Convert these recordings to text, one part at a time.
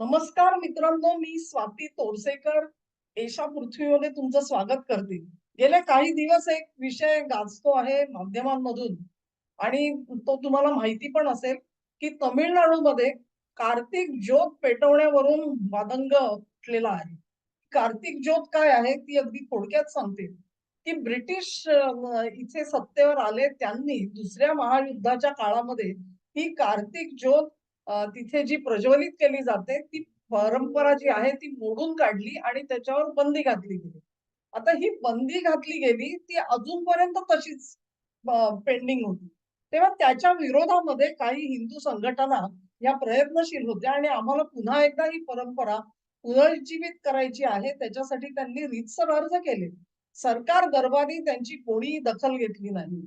नमस्कार मित्रांनो मी स्वाती तोरसेकर एशा पृथ्वीमध्ये तुमचं स्वागत करते. गेले काही दिवस एक विषय गाजतो आहे माध्यमांमधून. आणि तो तुम्हाला माहिती पण असेल की तमिळनाडूमध्ये कार्तिक ज्योत पेटवण्यावरून वादंग उठलेला आहे. कार्तिक ज्योत काय आहे ती अगदी थोडक्यात सांगते. की ब्रिटिश इथे सत्तेवर आले त्यांनी दुसऱ्या महायुद्धाच्या काळामध्ये ही कार्तिक ज्योत तिथे जी प्रज्वलित केली जाते ती परंपरा जी आहे ती मोडून काढली आणि त्याच्यावर बंदी घातली गेली. आता ही बंदी घातली गेली ती अजूनपर्यंत तशीच पेंडिंग होती. तेव्हा त्याच्या विरोधामध्ये काही हिंदू संघटना या प्रयत्नशील होत्या आणि आम्हाला पुन्हा एकदा ही परंपरा पुनर्जीवित करायची आहे त्याच्यासाठी त्यांनी रीतसर अर्ज केले. सरकार दरबारी त्यांची कोणी दखल घेतली नाही.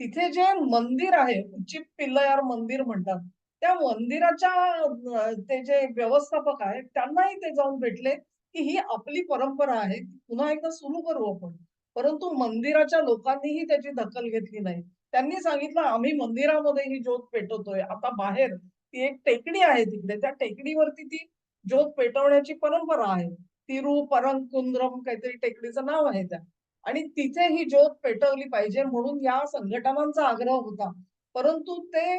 तिथे जे मंदिर आहे उच्चित पिल्लयार मंदिर म्हणतात त्या मंदिराच्या ते जे व्यवस्थापक आहेत त्यांनाही ते जाऊन भेटले की ही आपली परंपरा आहे पुन्हा एकदा सुरू करू आपण. परंतु मंदिराच्या लोकांनीही त्याची दखल घेतली नाही. त्यांनी सांगितलं आम्ही मंदिरामध्ये ही ज्योत पेटवतोय. आता बाहेर ती एक टेकडी आहे तिकडे. त्या टेकडीवरती ती ज्योत पेटवण्याची परंपरा आहे. तिरू परंकुंद्रम काहीतरी टेकडीचं नाव आहे त्या. आणि तिथे ही ज्योत पेटवली पाहिजे म्हणून या संघटनांचा आग्रह होता. परंतु ते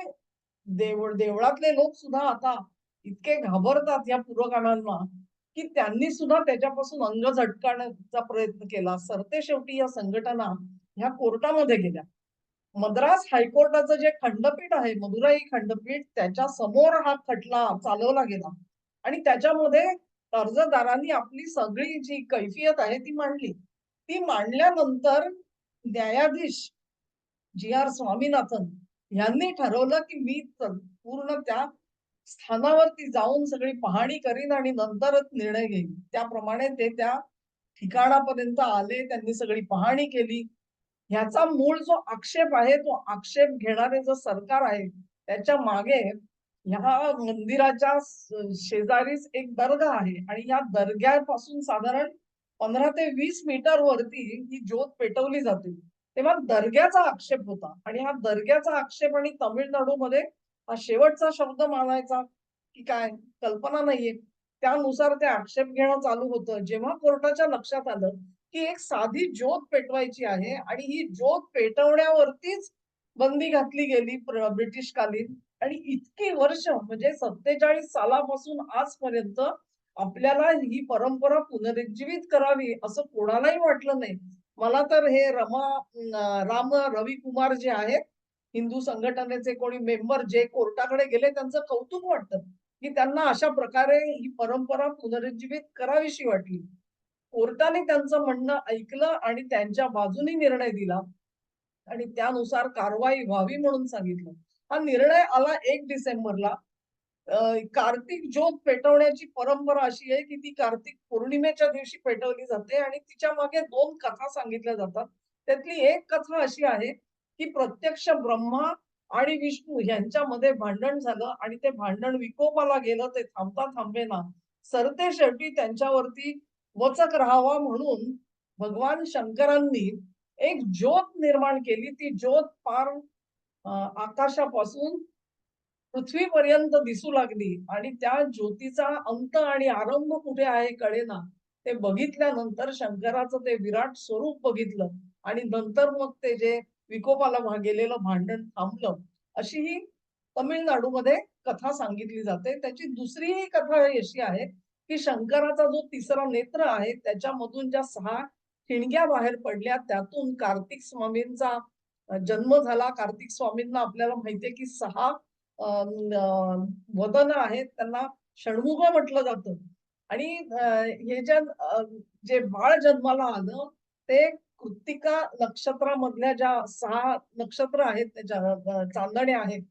देव देवळातले लोक सुद्धा आता इतके घाबरतात या पुरोगामांना की त्यांनी सुद्धा त्याच्यापासून अंग झटकाण्याचा प्रयत्न केला. सरते शेवटी या संघटना ह्या कोर्टामध्ये गेल्या. मद्रास हायकोर्टाचं जे खंडपीठ आहे मदुराई खंडपीठ त्याच्यासमोर हा खटला चालवला गेला. आणि त्याच्यामध्ये अर्जदारांनी आपली सगळी जी कैफियत आहे ती मांडली. ती मांडल्यानंतर न्यायाधीश जी आर स्वामीनाथन यांनी ठरवलं की मी पूर्ण त्या स्थानावरती जाऊन सगळी पाहणी करीन आणि नंतरच निर्णय घेईन. त्याप्रमाणे ते त्या ठिकाणापर्यंत आले त्यांनी सगळी पाहणी केली. ह्याचा मूळ जो आक्षेप आहे तो आक्षेप घेणारे जो सरकार आहे त्याच्यामागे ह्या मंदिराच्या शेजारीच एक दर्गा आहे आणि या दर्ग्यापासून साधारण पंधरा ते वीस मीटर वरती ही ज्योत पेटवली जाते. तेव्हा दर्ग्याचा आक्षेप होता. आणि हा दर्ग्याचा आक्षेप आणि तमिळनाडूमध्ये हा शेवटचा शब्द मानायचा की काय? कल्पना नाहीये. त्यानुसार ते आक्षेप घेणं चालू होतं. जेव्हा कोर्टाच्या लक्षात आलं की एक साधी ज्योत पेटवायची आहे आणि ही ज्योत पेटवण्यावरतीच बंदी घातली गेली ब्रिटिशकालीन आणि इतकी वर्ष म्हणजे सत्तेचाळीस सालापासून आजपर्यंत आपल्याला ही परंपरा पुनरुज्जीवित करावी असं कोणालाही वाटलं नाही. मला तर हे रमा राम रवी कुमार जे आहेत हिंदू संघटनेचे कोणी मेंबर जे कोर्टाकडे गेले त्यांचं कौतुक वाटतं की त्यांना अशा प्रकारे ही परंपरा पुनरुज्जीवित करावीशी वाटली. कोर्टाने त्यांचं म्हणणं ऐकलं आणि त्यांच्या बाजूने निर्णय दिला आणि त्यानुसार कारवाई व्हावी म्हणून सांगितलं. हा निर्णय आला एक डिसेंबरला. कार्तिक ज्योत पेटवण्याची परंपरा अशी आहे की ती कार्तिक पौर्णिमेच्या दिवशी पेटवली जाते आणि तिच्यामागे दोन कथा सांगितल्या जातात. त्यातली एक कथा अशी आहे की प्रत्यक्ष ब्रह्मा आणि विष्णू यांच्यामध्ये भांडण झालं आणि ते भांडण विकोपाला गेलं. ते थांबता थांबेना. सरते शेवटी त्यांच्यावरती वचक राहावा म्हणून भगवान शंकरांनी एक ज्योत निर्माण केली. ती ज्योत पार आकाशापासून पृथ्वीपर्यंत दिसू लागली आणि त्या ज्योतीचा अंत आणि आरंभ कुठे आहे कळेना ते बघितल्यानंतर शंकराचं ते विराट स्वरूप बघितलं आणि नंतर मग ते जे विकोपाला भागेलेलं भांडण थांबलं. अशी ही तमिळनाडूमध्ये कथा सांगितली जाते. त्याची दुसरीही कथा अशी आहे की शंकराचा जो तिसरा नेत्र आहे त्याच्यामधून ज्या सहा खिणग्या बाहेर पडल्या त्यातून कार्तिक स्वामींचा जन्म झाला. कार्तिक स्वामींना आपल्याला माहितीये की सहा वदन आहेत त्यांना षणमुख म्हटलं जातं. आणि हे ज्या जे बाळ जन्माला आलं ते कृत्तिका नक्षत्रामधल्या ज्या सहा नक्षत्र आहेत त्याच्या चांदण्या आहेत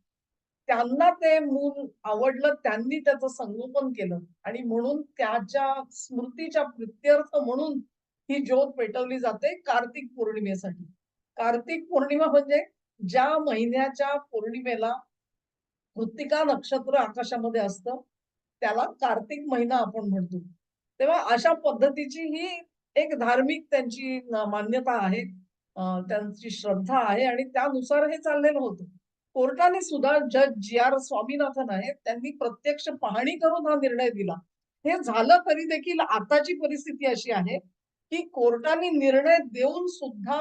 त्यांना ते मूल आवडलं त्यांनी त्याचं संगोपन केलं. आणि म्हणून त्याच्या स्मृतीच्या प्रित्यर्थ म्हणून ही ज्योत पेटवली जाते कार्तिक पौर्णिमेसाठी. कार्तिक पौर्णिमा म्हणजे ज्या महिन्याच्या पौर्णिमेला कृत्तिका नक्षत्र आकाशामध्ये असतं त्याला कार्तिक महिना आपण म्हणतो. तेव्हा अशा पद्धतीची ही एक धार्मिक त्यांची मान्यता आहे त्यांची श्रद्धा आहे आणि त्यानुसार हे चाललेलं होतं. कोर्टाने सुद्धा जज जी आर स्वामीनाथन आहेत त्यांनी प्रत्यक्ष पाहणी करून हा निर्णय दिला. हे झालं तरी देखील आताची परिस्थिती अशी आहे की कोर्टाने निर्णय देऊन सुद्धा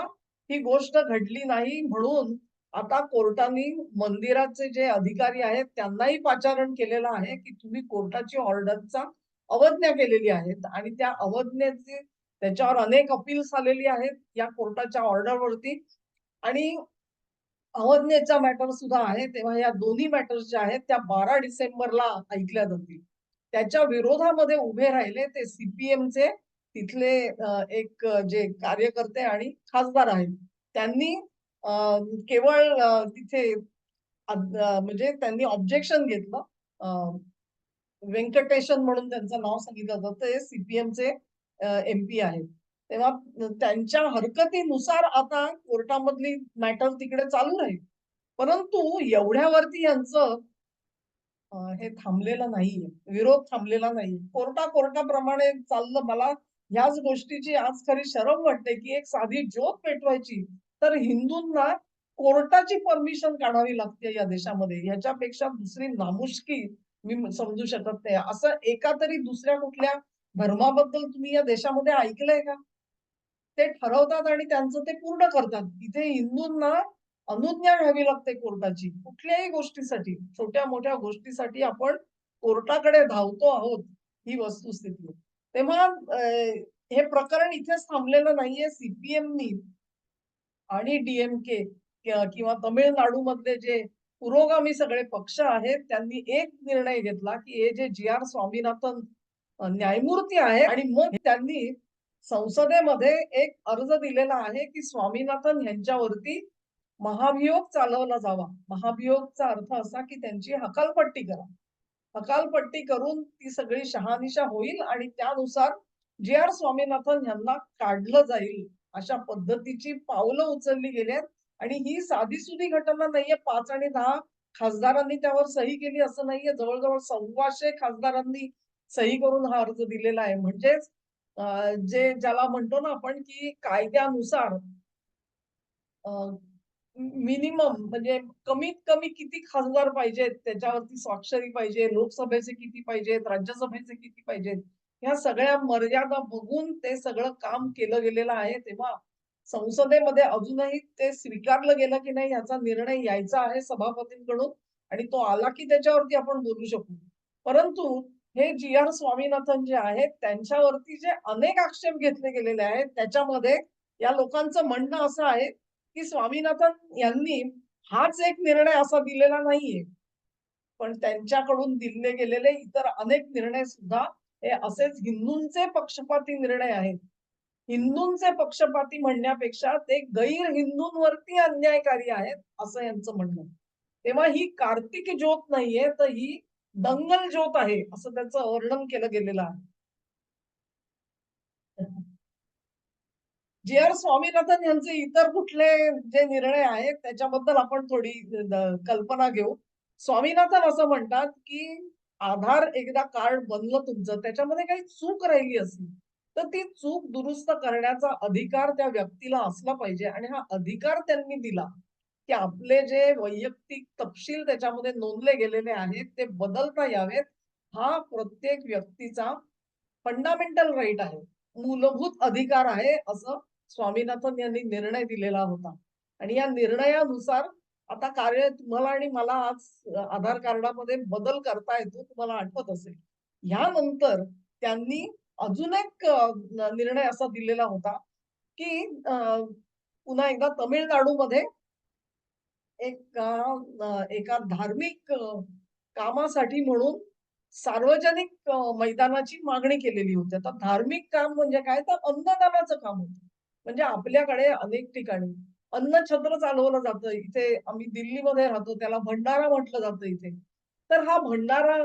ही गोष्ट घडली नाही म्हणून आता कोर्टाने मंदिराचे जे अधिकारी आहेत त्यांनाही पाचारण केलेलं आहे की तुम्ही कोर्टाची ऑर्डरचा अवज्ञा केलेली आहेत आणि त्या अवज्ञेचे त्याच्यावर अनेक अपील्स आलेली आहेत या कोर्टाच्या ऑर्डरवरती. आणि अवज्ञेचा मॅटर सुद्धा आहे तेव्हा या दोन्ही मॅटर्स ज्या आहेत त्या बारा डिसेंबरला ऐकल्या जातील. त्याच्या विरोधामध्ये उभे राहिले ते सीपीएमचे तिथले एक जे कार्यकर्ते आणि खासदार आहेत. त्यांनी केवळ तिथे म्हणजे त्यांनी ऑब्जेक्शन घेतलं. व्यंकटेशन म्हणून त्यांचं नाव सांगितलं जातं. ते सीपीएमचे एमपी आहेत. तेव्हा त्यांच्या हरकतीनुसार आता कोर्टामधली मॅटर तिकडे चालू राहील. परंतु एवढ्यावरती यांचं हे थांबलेलं नाहीये. विरोध थांबलेला नाही कोर्टा कोर्टाप्रमाणे चाललं. मला ह्याच गोष्टीची आज खरी शरम वाटते की एक साधी ज्योत पेटवायची तर हिंदूंना कोर्टाची परमिशन काढावी लागते या देशामध्ये. याच्यापेक्षा दुसरी नामुष्की मी समजू शकत नाही. असं एका तरी दुसऱ्या कुठल्या धर्माबद्दल तुम्ही या देशामध्ये ऐकलंय का? ते ठरवतात आणि त्यांचं ते पूर्ण करतात. इथे हिंदूंना अनुज्ञा घ्यावी लागते कोर्टाची कुठल्याही गोष्टीसाठी. छोट्या मोठ्या गोष्टीसाठी आपण कोर्टाकडे धावतो आहोत ही वस्तुस्थिती. तेव्हा हे प्रकरण इथेच थांबलेलं नाहीये. सीपीएमनी आणि डीएमके किंवा तमिळनाडूमधले जे पुरोगामी सगळे पक्ष आहेत त्यांनी एक निर्णय घेतला की हे जे जी आर स्वामीनाथन न्यायमूर्ती आहे आणि मग त्यांनी संसदेमध्ये एक अर्ज दिलेला आहे की स्वामीनाथन यांच्यावरती महाभियोग चालवला जावा. महाभियोगचा अर्थ असा की त्यांची हकालपट्टी करा. हकालपट्टी करून ती सगळी शहानिशा होईल आणि त्यानुसार जे आर स्वामीनाथन यांना काढलं जाईल. अशा पद्धतीची पावलं उचलली गेली आणि ही साधी सुधी घटना नाहीये. पाच आणि दहा खासदारांनी त्यावर सही केली असं नाहीये. जवळजवळ सव्वाशे खासदारांनी सही करून हा अर्ज दिलेला आहे. म्हणजेच जे ज्याला म्हणतो ना आपण की कायद्यानुसार मिनिमम म्हणजे कमीत कमी किती खासदार पाहिजेत? त्याच्यावरती स्वाक्षरी पाहिजे. लोकसभेचे किती पाहिजेत? राज्यसभेचे किती पाहिजेत? ह्या सगळ्या मर्यादा बघून ते सगळं काम केलं गेलेलं आहे तेव्हा संसदेमध्ये अजूनही ते स्वीकारलं गेलं की नाही याचा निर्णय यायचा आहे सभापतींकडून आणि तो आला की त्याच्यावरती आपण बोलू शकू. परंतु हे जी आर स्वामीनाथन जे आहेत त्यांच्यावरती जे अनेक आक्षेप घेतले गेलेले आहेत त्याच्यामध्ये या लोकांचं म्हणणं असं आहे की स्वामीनाथन यांनी हाच एक निर्णय असा दिलेला नाहीये. पण त्यांच्याकडून दिले गेलेले इतर अनेक निर्णय सुद्धा हे असेच हिंदूंचे पक्षपाती निर्णय आहेत. हिंदूंचे पक्षपाती म्हणण्यापेक्षा ते गैर हिंदूंवरती अन्यायकारी आहेत असं यांचं म्हणणं. तेव्हा ही कार्तिक ज्योत नाहीये तर ही दंगल ज्योत आहे असं त्याचं वर्णन केलं गेलेलं आहे. जे आर स्वामीनाथन यांचे इतर कुठले जे निर्णय आहेत त्याच्याबद्दल आपण थोडी कल्पना घेऊ. स्वामीनाथन असं म्हणतात की आधार एकदा कार्ड बनलं तुमचं त्याच्यामध्ये काही चूक राहिली असली तर ती चूक दुरुस्त करण्याचा अधिकार त्या व्यक्तीला असला पाहिजे आणि हा अधिकार त्यांनी दिला की आपले जे वैयक्तिक तपशील त्याच्यामध्ये नोंदले गेलेले आहेत ते बदलता यावेत. हा प्रत्येक व्यक्तीचा फंडामेंटल राईट आहे. मूलभूत अधिकार आहे असं स्वामीनाथन यांनी निर्णय दिलेला होता. आणि या निर्णयानुसार आता कार्य तुम्हाला आणि मला आज आधार कार्डामध्ये बदल करता येतो तुम्हाला आठवत असेल. ह्यानंतर त्यांनी अजून एक निर्णय असा दिलेला होता की पुन्हा एकदा तमिळनाडूमध्ये एक एका धार्मिक कामासाठी म्हणून सार्वजनिक मैदानाची मागणी केलेली होती. आता धार्मिक काम म्हणजे काय? तर अन्नदानाचं काम होतं. म्हणजे आपल्याकडे अनेक ठिकाणी अन्नछत्र चालवलं जातं. इथे आम्ही दिल्लीमध्ये राहतो त्याला भंडारा म्हटलं जातं इथे. तर हा भंडारा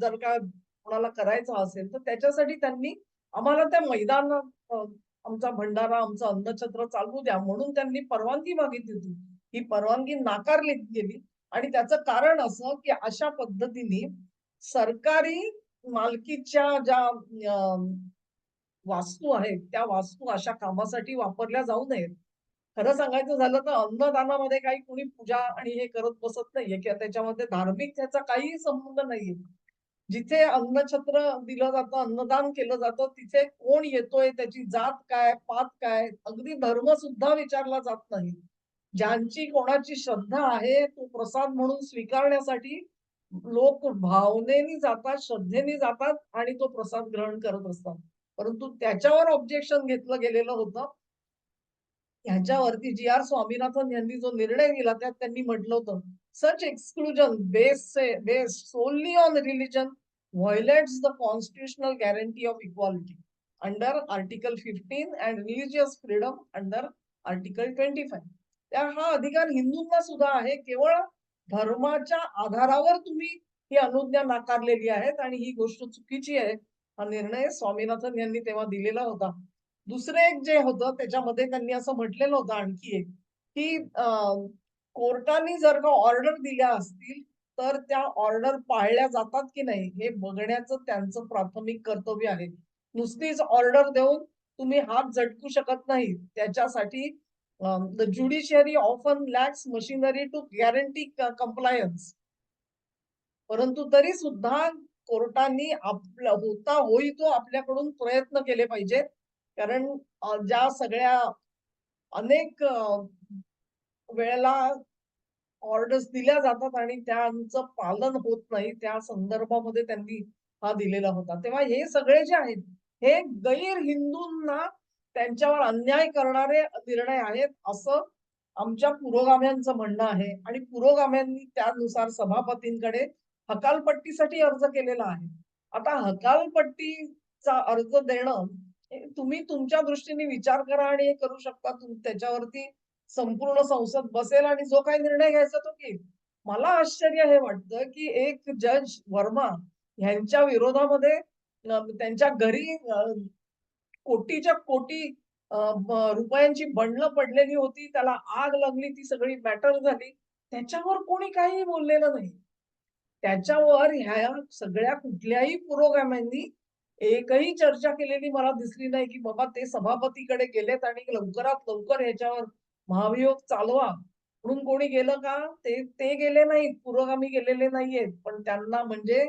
जर का कोणाला करायचा असेल तर त्याच्यासाठी त्यांनी आम्हाला त्या मैदानात आमचा भंडारा आमचं अन्नछत्र चालवू द्या म्हणून त्यांनी परवानगी मागितली होती. ही परवानगी नाकारली गेली. आणि त्याचं कारण असं की अशा पद्धतीने सरकारी मालकीच्या ज्या वास्तू आहेत त्या वास्तू अशा कामासाठी वापरल्या जाऊ नयेत. खरं सांगायचं झालं तर अन्नदानामध्ये काही कुणी पूजा आणि हे करत बसत नाहीये किंवा त्याच्यामध्ये धार्मिक त्याचा काही संबंध नाहीये. जिथे अन्नछत्र दिलं जातं, अन्नदान केलं जातं, तिथे कोण येतोय, त्याची जात काय, पात काय, अगदी धर्म सुद्धा विचारला जात नाही. ज्यांची कोणाची श्रद्धा आहे, तो प्रसाद म्हणून स्वीकारण्यासाठी लोक भावनेनी जातात, श्रद्धेने जातात आणि तो प्रसाद ग्रहण करत असतात. परंतु त्याच्यावर ऑब्जेक्शन घेतलं गेलेलं होतं. ह्याच्यावरती जी आर स्वामीनाथन यांनी जो निर्णय दिला त्यात त्यांनी म्हटलं होतं such exclusion base based only on religion violates the constitutional guarantee of equality under article fifteen and religious freedom under article twenty five त्या हा अधिकार हिंदूंना सुद्धा आहे. केवळ धर्माच्या आधारावर तुम्ही ही अनुज्ञा नाकारलेली आहेत आणि ही गोष्ट चुकीची आहे हा निर्णय स्वामीनाथन यांनी तेव्हा दिलेला होता. दुसरं एक जे होतं त्याच्यामध्ये त्यांनी असं म्हटलेलं होतं आणखी एक की कोर्टाने जर का ऑर्डर दिल्या असतील तर त्या ऑर्डर पाळल्या जातात की नाही हे बघण्याचं त्यांचं प्राथमिक कर्तव्य आहे. नुसतीच ऑर्डर देऊन तुम्ही हात झटकू शकत नाही त्याच्यासाठी the judiciary often lax machinery to guarantee compliance परंतु तरी सुद्धा कोर्टाने आपला होता होई तो आपल्याकडून प्रयत्न केले पाहिजेत कारण ज्या सगळ्या अनेक वेळेला ऑर्डर्स दिल्या जातात आणि त्यांचं पालन होत नाही त्या संदर्भामध्ये त्यांनी हा दिलेला होता. तेव्हा हे सगळे जे आहेत हे गैर हिंदूंना त्यांच्यावर अन्याय करणारे निर्णय आहेत असं आमच्या पुरोगाम्यांचं म्हणणं आहे. आणि पुरोगाम्यांनी त्यानुसार सभापतींकडे हकालपट्टीसाठी अर्ज केलेला आहे. आता हकालपट्टीचा अर्ज देणं तुम्ही तुमच्या दृष्टीने विचार करा आणि हे करू शकता. त्याच्यावरती संपूर्ण संसद बसेल आणि जो काही निर्णय घ्यायचा तो घेईल. मला आश्चर्य हे वाटतं की एक जज वर्मा यांच्या विरोधामध्ये त्यांच्या घरी कोटीच्या कोटी रुपयांची बंडलं पडलेली होती. त्याला आग लागली ती सगळी मॅटर झाली. त्याच्यावर कोणी काही बोललेलं नाही. त्याच्यावर ह्या सगळ्या कुठल्याही पुरोगाम्यांनी एकही चर्चा केलेली मला दिसली नाही की बाबा ते सभापतीकडे गेलेत आणि लवकरात लवकर ह्याच्यावर महाभियोग चालवा. म्हणून कोणी गेलं का? ते ते गेले नाहीत. पुरोगामी गेलेले नाहीयेत. पण त्यांना म्हणजे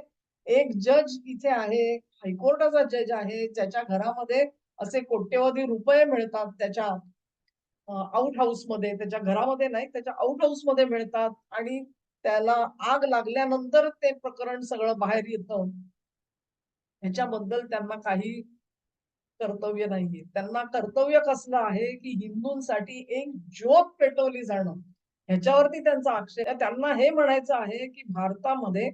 एक जज इथे आहे हायकोर्टाचा जज आहे. ज्याच्या घरामध्ये असे कोट्यवधी रुपये मिळतात त्याच्या आउट हाऊसमध्ये. त्याच्या घरामध्ये नाही त्याच्या आउट हाऊसमध्ये मिळतात. आणि त्याला आग लागल्यानंतर ते प्रकरण सगळं बाहेर येतं. ह्याच्याबद्दल त्यांना काही कर्तव्य नाहीये. त्यांना कर्तव्य कसलं आहे की हिंदूंसाठी एक ज्योत पेटवली जाणं. ह्याच्यावरती त्यांचा आक्षेप. त्यांना हे म्हणायचं आहे की भारतामध्ये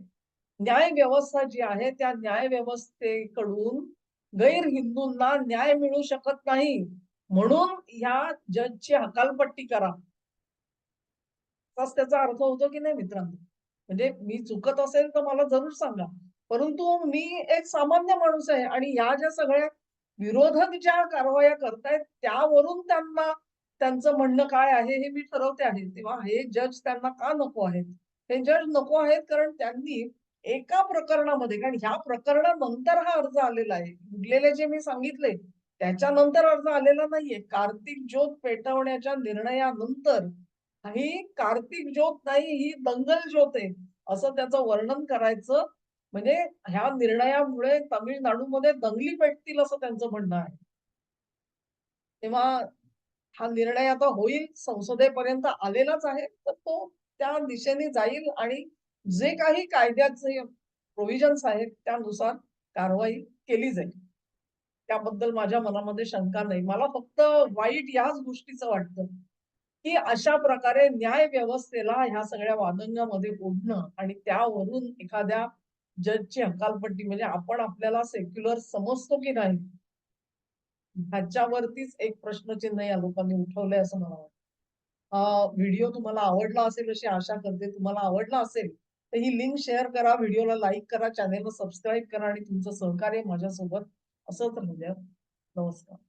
न्याय व्यवस्था जी आहे त्या न्याय व्यवस्थेकडून गैर हिंदूंना न्याय मिळू शकत नाही. म्हणून ह्या जजची हकालपट्टी करा. त्याचा अर्थ होतो की नाही मित्रांनो? म्हणजे मी चुकत असेल तर मला जरूर सांगा. परंतु मी एक सामान्य माणूस आहे आणि या ज्या सगळ्या विरोधक ज्या कारवाया करतायत त्यावरून त्यांना त्यांचं म्हणणं काय आहे हे मी ठरवते आहे. तेव्हा हे जज त्यांना का नको आहेत? हे जज नको आहेत कारण त्यांनी एका प्रकरणामध्ये कारण ह्या प्रकरणानंतर हा अर्ज आलेला आहे. उरलेले जे मी सांगितले त्याच्यानंतर अर्ज आलेला नाहीये. कार्तिक ज्योत पेटवण्याच्या निर्णयानंतर ही कार्तिक ज्योत नाही ही दंगल ज्योत आहे. असं त्याचं वर्णन करायचं. म्हणजे ह्या निर्णयामुळे तामिळनाडूमध्ये दंगली पेटतील असं त्यांचं म्हणणं आहे. तेव्हा हा निर्णय आता होईल संसदेपर्यंत आलेलाच आहे. तर तो त्या दिशेने जाईल आणि जे काही कायद्याचे प्रोव्हिजन्स आहेत त्यानुसार कारवाई केली जाईल. त्याबद्दल माझ्या मनामध्ये शंका नाही. मला फक्त वाईट याच गोष्टीचं वाटतं. की अशा प्रकारे न्याय व्यवस्थेला ह्या सगळ्या वादंगामध्ये ओढणं आणि त्यावरून एखाद्या जजची हकालपट्टी म्हणजे आपण आपल्याला सेक्युलर समजतो की नाही? ह्याच्यावरतीच एक प्रश्नचिन्ह या लोकांनी उठवलंय असं मला वाटतं. व्हिडिओ तुम्हाला आवडला असेल अशी आशा करते. तुम्हाला आवडला असेल तर ही लिंक शेअर करा व्हिडिओला लाईक करा चॅनेलला सबस्क्राईब करा आणि तुमचं सहकार्य माझ्यासोबत असंच राहू द्या. नमस्कार.